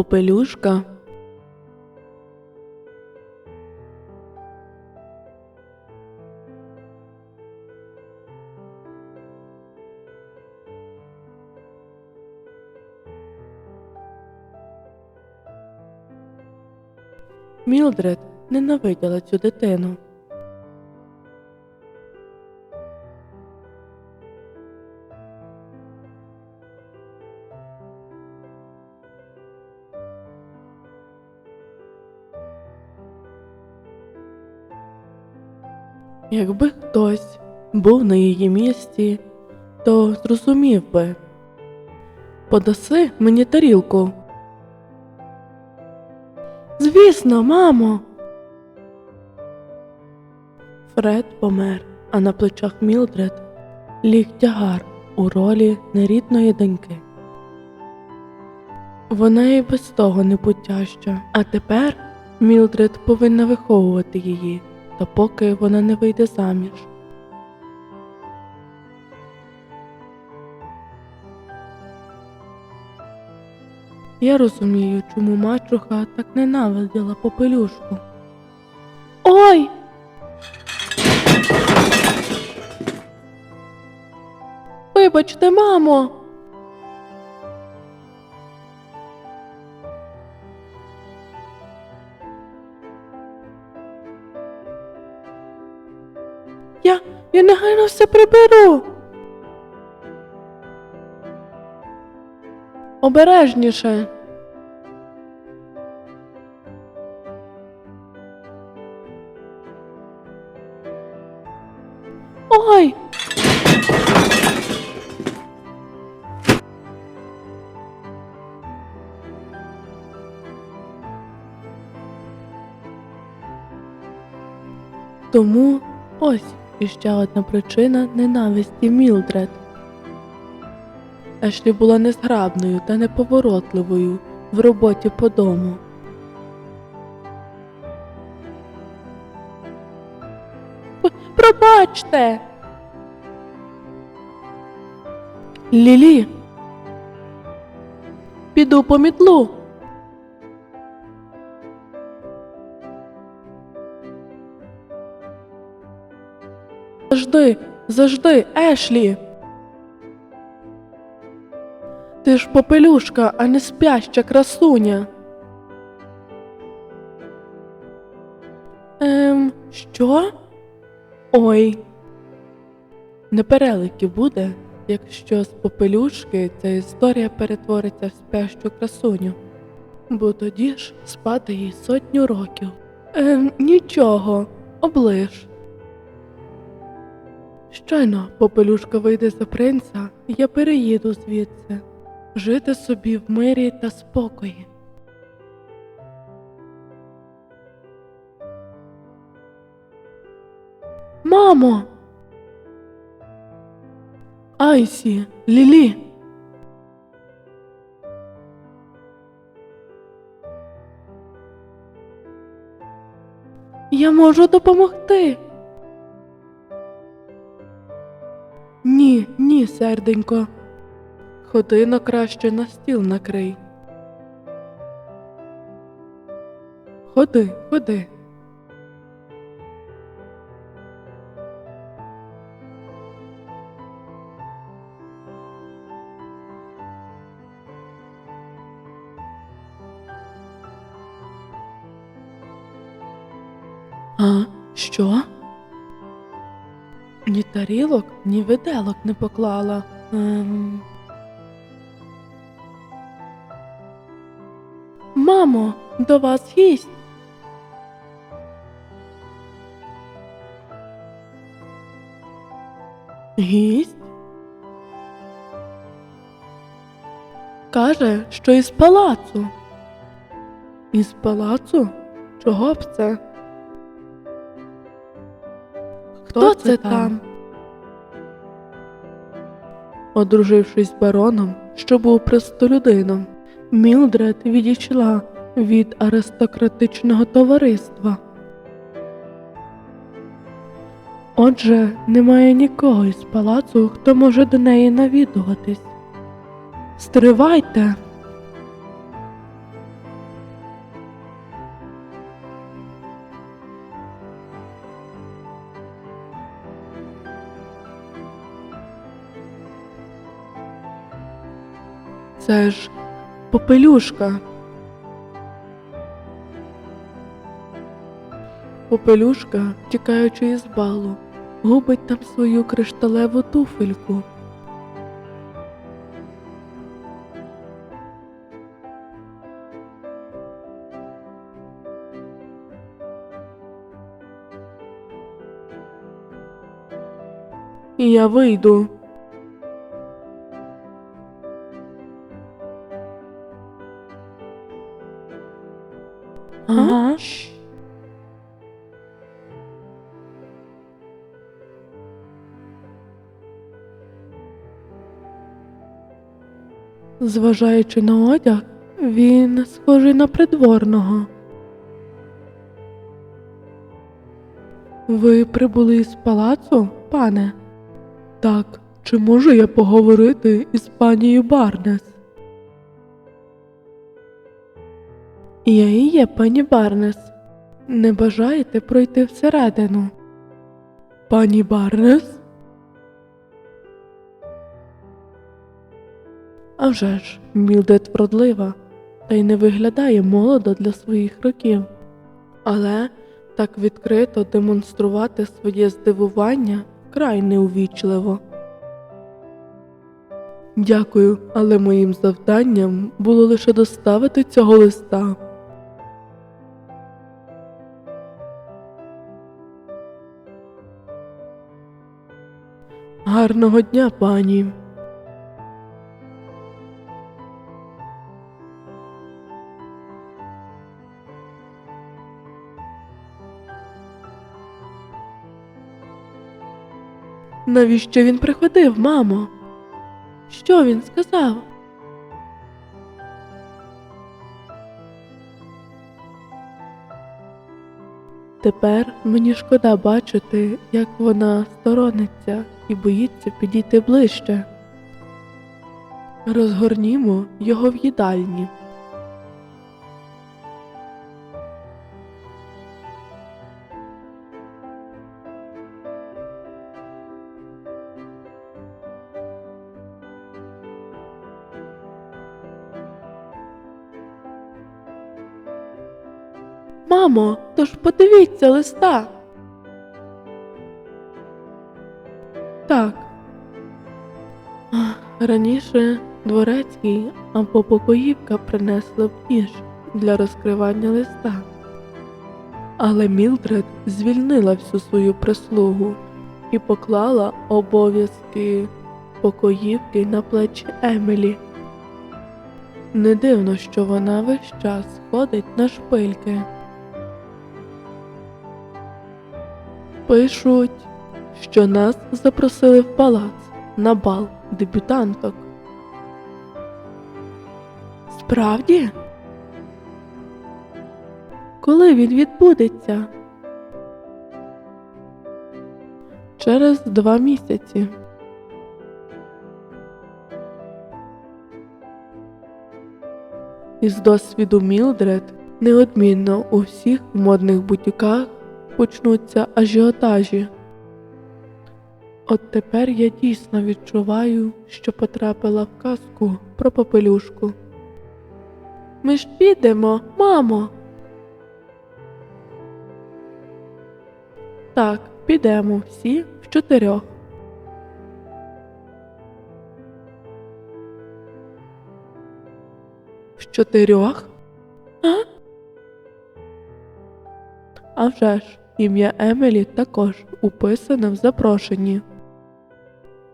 Попелюшка. Мілдред ненавиділа цю дитину. Якби хтось був на її місці, то зрозумів би. Подаси мені тарілку. Звісно, мамо. Фред помер, а на плечах Мілдред ліг тягар у ролі нерідної доньки. Вона і без того непутяща, а тепер Мілдред повинна виховувати її, допоки вона не вийде заміж. Я розумію, чому мачуха так ненавиділа попелюшку. Ой! Вибачте, мамо. Все приберу. Обережніше. Ой! Тому ось іще одна причина ненависті Мілдред. Ешлі була незграбною та неповоротливою в роботі по дому. Пробачте. Лілі. Піду по мітлу. Завжди, завжди, Ешлі. Ти ж попелюшка, а не спяща красуня. Ем, що? Ой. Непереливки буде, якщо з попелюшки ця історія перетвориться в спящу красуню. Бо тоді ж спати їй сотню років. Ем, нічого, оближ. Щойно попелюшка вийде за принца, я переїду звідси жити собі в мирі та спокої. Мамо! Айсі, Лілі. Я можу допомогти. Ні, серденько. Ходи на краще на стіл накрий. Ходи, ходи. Тарілок, ні виделок не поклала. Ем... Мамо, до вас гість. Гість? Каже, що із палацу. Із палацу? Чого б це? Хто, це там? Одружившись з бароном, що був простолюдином, Мілдред відійшла від аристократичного товариства. Отже, немає нікого із палацу, хто може до неї навідуватись. Стривайте. Це ж попелюшка. Попелюшка, тікаючи із балу, губить там свою кришталеву туфельку. Я вийду. Зважаючи на одяг, він схожий на придворного. Ви прибули з палацу, пане? Так, чи можу я поговорити із панією Барнес? Я і є пані Барнес. Не бажаєте пройти всередину? Пані Барнес? А вже ж, Мілдет вродлива, та й не виглядає молодо для своїх років. Але так відкрито демонструвати своє здивування край неувічливо. Дякую, але моїм завданням було лише доставити цього листа. Гарного дня, пані. Навіщо він приходив, мамо? Що він сказав? Тепер мені шкода бачити, як вона сторониться і боїться підійти ближче. Розгорнімо його в їдальні. Мамо, тож подивіться листа. Так. Раніше дворецький або покоївка принесли б ніж для розкривання листа. Але Мілдред звільнила всю свою прислугу і поклала обов'язки покоївки на плечі Емілі. Не дивно, що вона весь час ходить на шпильки. Пишуть, що нас запросили в палац на бал дебютанток. Справді? Коли він відбудеться? Через два місяці. Із досвіду Мілдред неодмінно у всіх модних бутіках почнуться ажіотажі. От тепер я дійсно відчуваю, що потрапила в казку про попелюшку. Ми ж підемо, мамо. Так, підемо всі в чотирьох. В чотирьох? А? А вже ж, ім'я Емілі також уписане в запрошенні.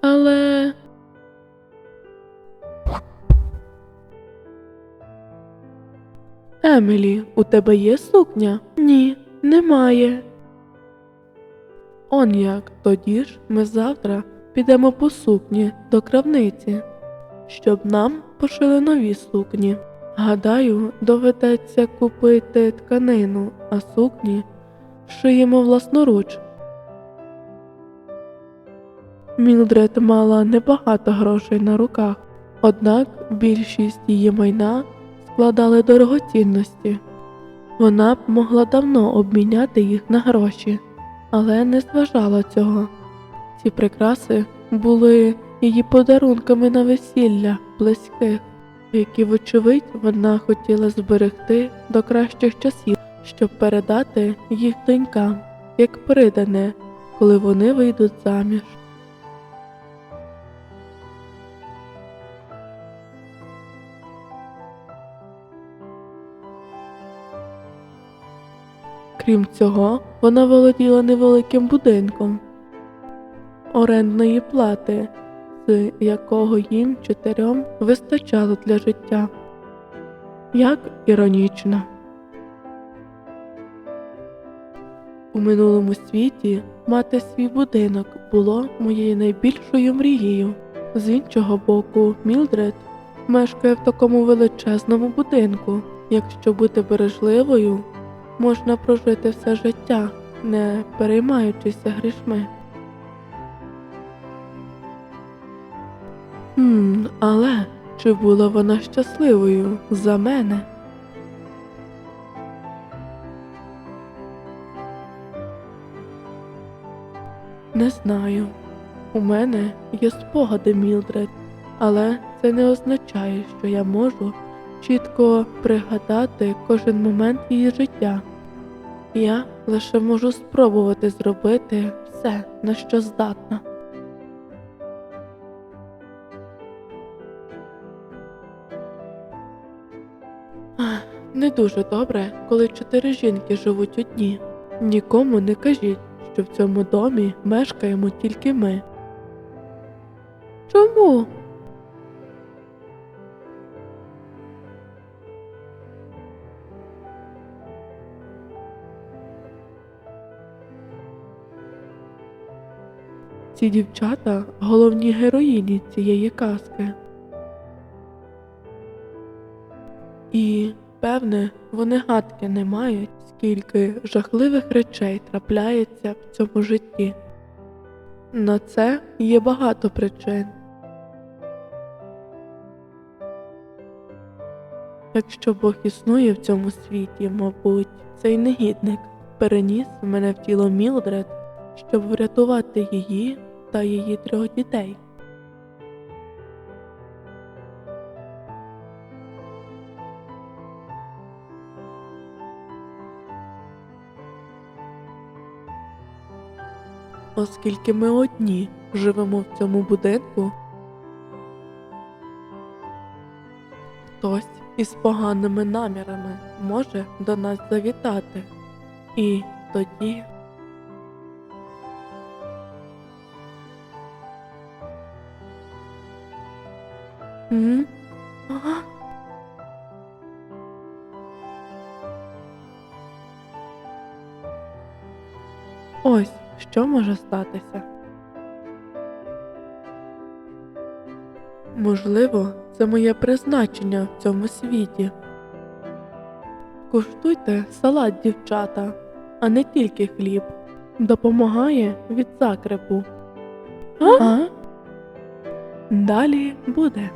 Але. Емілі, у тебе є сукня? Ні, немає. Он як, тоді ж ми завтра підемо по сукні до крамниці, щоб нам пошили нові сукні. Гадаю, доведеться купити тканину, а сукні шиємо власноруч. Мілдред мала небагато грошей на руках, однак більшість її майна складали дорогоцінності. Вона б могла давно обміняти їх на гроші, але не зважала цього. Ці прикраси були її подарунками на весілля близьких. які, вочевидь, вона хотіла зберегти до кращих часів, щоб передати їх донькам, як придане, коли вони вийдуть заміж. Крім цього, вона володіла невеликим будинком орендної плати, з якого їм чотирьом вистачало для життя. Як іронічно. У минулому світі мати свій будинок було моєю найбільшою мрією. З іншого боку, Мілдред мешкає в такому величезному будинку. Якщо бути бережливою, можна прожити все життя, не переймаючися грішми. Хм, але чи була вона щасливою за мене? Не знаю. У мене є спогади Мілдред, але це не означає, що я можу чітко пригадати кожен момент її життя. Я лише можу спробувати зробити все, на що здатна. Не дуже добре, коли чотири жінки живуть одні. Нікому не кажіть, що в цьому домі мешкаємо тільки ми. Чому? Ці дівчата головні героїні цієї казки. І, певне, вони гадки не мають, скільки жахливих речей трапляється в цьому житті. На це є багато причин. Якщо Бог існує в цьому світі, мабуть, цей негідник переніс мене в тіло Мілдред, щоб врятувати її та її трьох дітей. Оскільки ми одні живемо в цьому будинку, хтось із поганими намірами може до нас завітати. І тоді. М? Ага. Ось що може статися. Можливо, це моє призначення в цьому світі. Куштуйте салат, дівчата, а не тільки хліб. Допомагає від закрепу. А? Далі буде.